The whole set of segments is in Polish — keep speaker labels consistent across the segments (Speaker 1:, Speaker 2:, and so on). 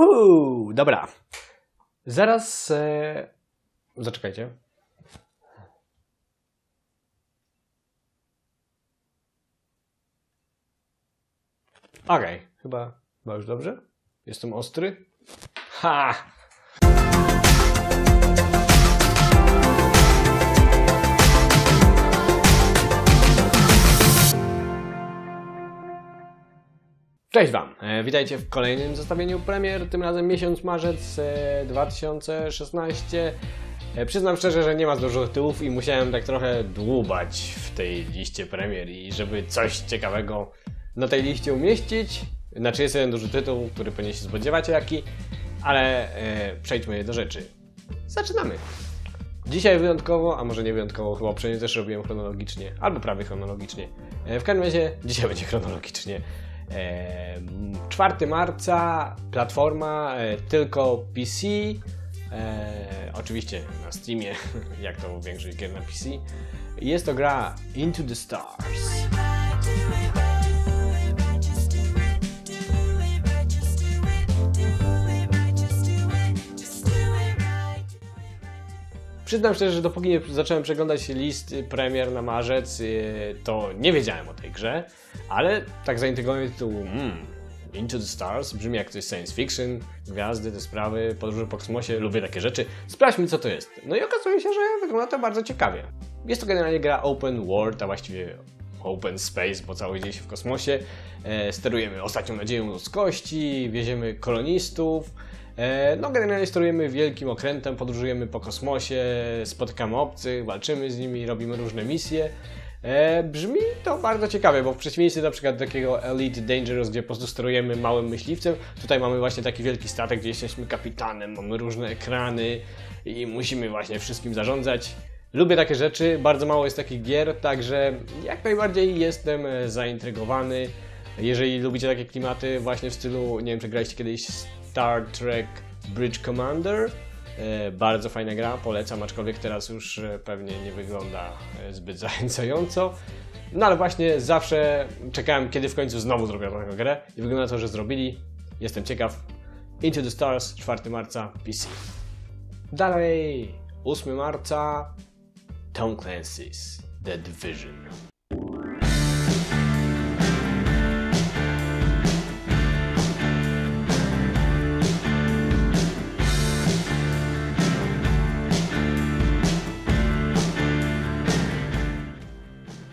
Speaker 1: Uhu, dobra. Zaraz. E... Zaczekajcie. Okej, okay, chyba, chyba już dobrze. Jestem ostry. Ha! Cześć Wam, e, witajcie w kolejnym zestawieniu premier, tym razem miesiąc marzec e, 2016. E, przyznam szczerze, że nie ma dużo tytułów i musiałem tak trochę dłubać w tej liście premier i żeby coś ciekawego na tej liście umieścić. Znaczy jest jeden duży tytuł, który pewnie się spodziewacie jaki, ale e, przejdźmy do rzeczy. Zaczynamy! Dzisiaj wyjątkowo, a może nie wyjątkowo, chyba poprzednio też robiłem chronologicznie, albo prawie chronologicznie. E, w każdym razie dzisiaj będzie chronologicznie. 4 marca platforma e, tylko PC. E, oczywiście na Steamie, jak to większość gier na PC. Jest to gra Into the Stars. Przyznam szczerze, że dopóki nie zacząłem przeglądać list premier na marzec, y, to nie wiedziałem o tej grze, ale tak zaintrygowany tytuł mm, Into the Stars, brzmi jak coś science fiction, gwiazdy, te sprawy, podróże po kosmosie, lubię takie rzeczy. Sprawdźmy co to jest. No i okazuje się, że wygląda to bardzo ciekawie. Jest to generalnie gra open world, a właściwie open space, bo cały dzieje się w kosmosie. E, sterujemy ostatnią nadzieją ludzkości, wieziemy kolonistów, E, no, generalnie sterujemy wielkim okrętem, podróżujemy po kosmosie, spotykamy obcych, walczymy z nimi, robimy różne misje. E, brzmi to bardzo ciekawie, bo w przeciwieństwie na przykład takiego Elite Dangerous, gdzie po prostu sterujemy małym myśliwcem, tutaj mamy właśnie taki wielki statek, gdzie jesteśmy kapitanem, mamy różne ekrany i musimy właśnie wszystkim zarządzać. Lubię takie rzeczy, bardzo mało jest takich gier, także jak najbardziej jestem zaintrygowany. Jeżeli lubicie takie klimaty właśnie w stylu, nie wiem czy graliście kiedyś Star Trek Bridge Commander. E, bardzo fajna gra, polecam, aczkolwiek teraz już e, pewnie nie wygląda e, zbyt zachęcająco. No ale właśnie zawsze czekałem, kiedy w końcu znowu zrobią taką grę i wygląda to, że zrobili. Jestem ciekaw. Into the Stars, 4 marca, PC. Dalej, 8 marca, Tom Clancy's The Division.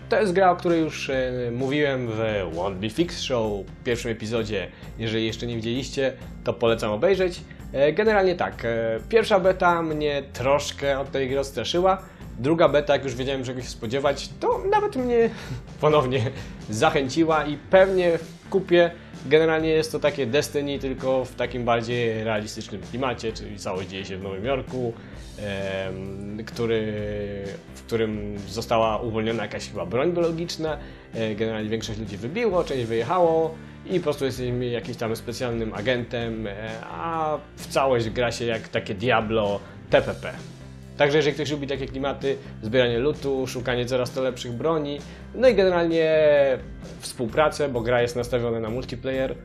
Speaker 1: To jest gra, o której już e, mówiłem w Won't Be Fix Show, pierwszym epizodzie. Jeżeli jeszcze nie widzieliście, to polecam obejrzeć. E, generalnie tak, e, pierwsza beta mnie troszkę od tej gry odstraszyła. Druga beta, jak już wiedziałem, czego się spodziewać, to nawet mnie ponownie zachęciła i pewnie w kupie generalnie jest to takie Destiny, tylko w takim bardziej realistycznym klimacie, czyli całość dzieje się w Nowym Jorku, który, w którym została uwolniona jakaś chyba broń biologiczna. E, generalnie większość ludzi wybiło, część wyjechało i po prostu jesteśmy jakimś tam specjalnym agentem, e, a w całość gra się jak takie Diablo TPP. Także jeżeli ktoś lubi takie klimaty, zbieranie lutu, szukanie coraz to lepszych broni, no i generalnie współpracę, bo gra jest nastawiona na multiplayer, e,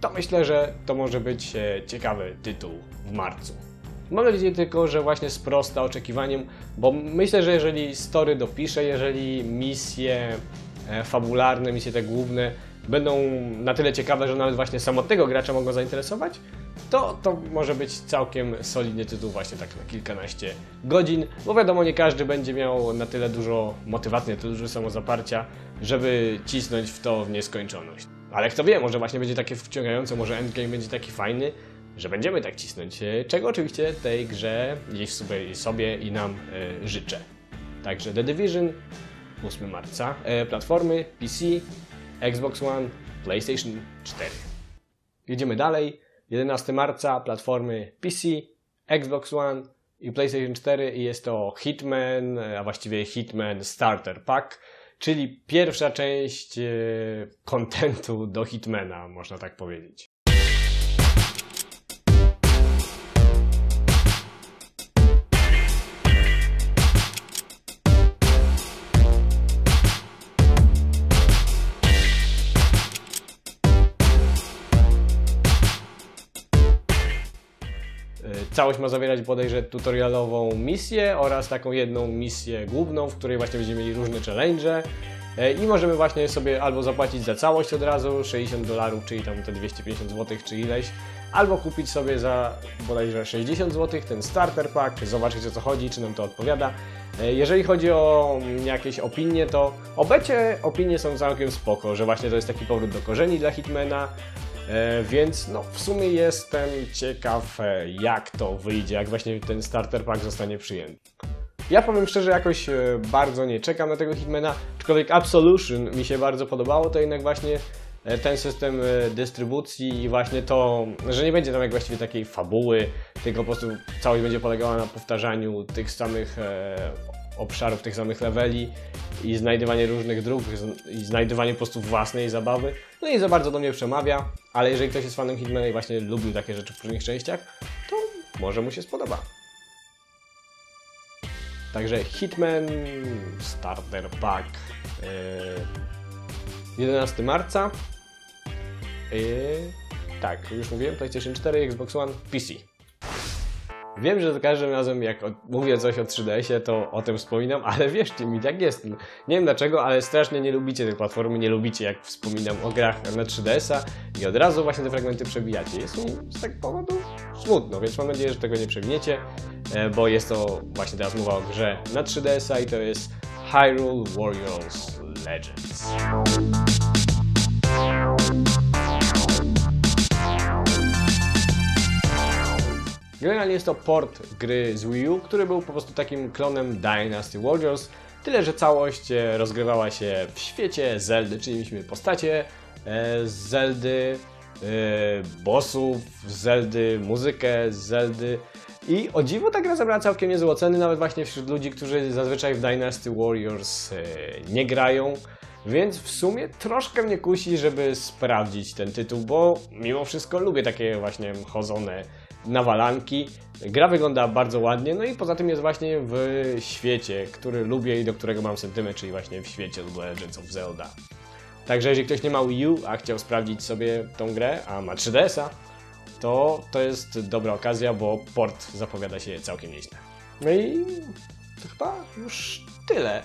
Speaker 1: to myślę, że to może być ciekawy tytuł w marcu. Mam nadzieję tylko, że właśnie sprosta oczekiwaniom, bo myślę, że jeżeli story dopiszę, jeżeli misje e, fabularne, misje te główne będą na tyle ciekawe, że nawet właśnie samotnego gracza mogą zainteresować, to to może być całkiem solidny tytuł właśnie tak na kilkanaście godzin, bo wiadomo, nie każdy będzie miał na tyle dużo motywacji, na tyle dużo samozaparcia, żeby cisnąć w to w nieskończoność. Ale kto wie, może właśnie będzie takie wciągające, może endgame będzie taki fajny, że będziemy tak cisnąć, e, czego oczywiście tej grze gdzieś sobie, sobie i nam e, życzę. Także The Division 8 marca, e, platformy PC, Xbox One, PlayStation 4. Jedziemy dalej. 11 marca, platformy PC, Xbox One i PlayStation 4 i jest to Hitman, a właściwie Hitman Starter Pack, czyli pierwsza część kontentu do Hitmana, można tak powiedzieć. Całość ma zawierać bodajże tutorialową misję oraz taką jedną misję główną, w której właśnie będziemy mieli różne challenge. E, I możemy właśnie sobie albo zapłacić za całość od razu 60 dolarów, czyli tam te 250 zł czy ileś, albo kupić sobie za bodajże 60 zł ten starter pack, zobaczyć o co chodzi, czy nam to odpowiada. E, Jeżeli chodzi o jakieś opinie, to obecie opinie są całkiem spoko, że właśnie to jest taki powrót do korzeni dla Hitmana, więc no w sumie jestem ciekaw e, jak to wyjdzie, jak właśnie ten starter pack zostanie przyjęty. Ja powiem szczerze, jakoś e, bardzo nie czekam na tego Hitmana, aczkolwiek Absolution mi się bardzo podobało, to jednak właśnie e, ten system e, dystrybucji i właśnie to, że nie będzie tam jak właściwie takiej fabuły, tylko po prostu całość będzie polegała na powtarzaniu tych samych e, obszarów, tych samych leveli i znajdywanie różnych dróg i znajdywanie po prostu własnej zabawy. No i za bardzo do mnie przemawia, ale jeżeli ktoś jest fanem Hitmana i właśnie lubił takie rzeczy w poprzednich częściach, to może mu się spodoba. Także Hitman Starter Pack yy, 11 marca. Yy, tak, już mówiłem, PlayStation 4, Xbox One, PC. Wiem, że za każdym razem jak mówię coś o 3DS-ie, to o tym wspominam, ale wierzcie mi, tak jest. Nie wiem dlaczego, ale strasznie nie lubicie tej platformy, nie lubicie jak wspominam o grach na 3DS-a i od razu właśnie te fragmenty przebijacie. Jest mi z tego powodu smutno, więc mam nadzieję, że tego nie przewiniecie, e, bo jest to właśnie teraz mowa o grze na 3DS-a i to jest Hyrule Warriors Legends. Generalnie jest to port gry z Wii U, który był po prostu takim klonem Dynasty Warriors, tyle że całość e, rozgrywała się w świecie Zeldy, czyli mieliśmy postacie e, z Zeldy, e, bossów z Zeldy, muzykę z Zeldy i o dziwo ta gra zabrała całkiem niezłe oceny, nawet właśnie wśród ludzi, którzy zazwyczaj w Dynasty Warriors nie grają. Więc w sumie troszkę mnie kusi, żeby sprawdzić ten tytuł, bo mimo wszystko lubię takie właśnie chodzone nawalanki. Gra wygląda bardzo ładnie, no i poza tym jest właśnie w świecie, który lubię i do którego mam sentyment, czyli właśnie w świecie The Legends of Zelda. Także jeżeli ktoś nie ma Wii U, a chciał sprawdzić sobie tą grę, a ma 3DS-a, to to jest dobra okazja, bo port zapowiada się całkiem nieźle. No i to chyba już tyle.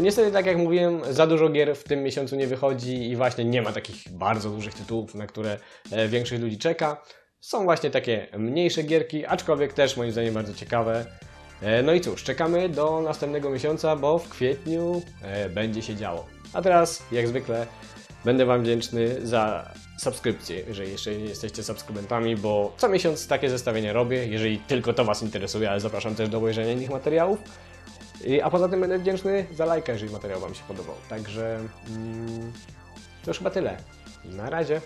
Speaker 1: Niestety, tak jak mówiłem, za dużo gier w tym miesiącu nie wychodzi i właśnie nie ma takich bardzo dużych tytułów, na które e, większość ludzi czeka. Są właśnie takie mniejsze gierki, aczkolwiek też moim zdaniem bardzo ciekawe. E, No i cóż, czekamy do następnego miesiąca, bo w kwietniu e, będzie się działo. A teraz, jak zwykle, będę Wam wdzięczny za subskrypcję, jeżeli jeszcze nie jesteście subskrybentami, bo co miesiąc takie zestawienia robię, jeżeli tylko to Was interesuje, ale zapraszam też do obejrzenia innych materiałów. A poza tym będę wdzięczny za lajka, jeżeli materiał Wam się podobał. Także mm, to już chyba tyle. Na razie.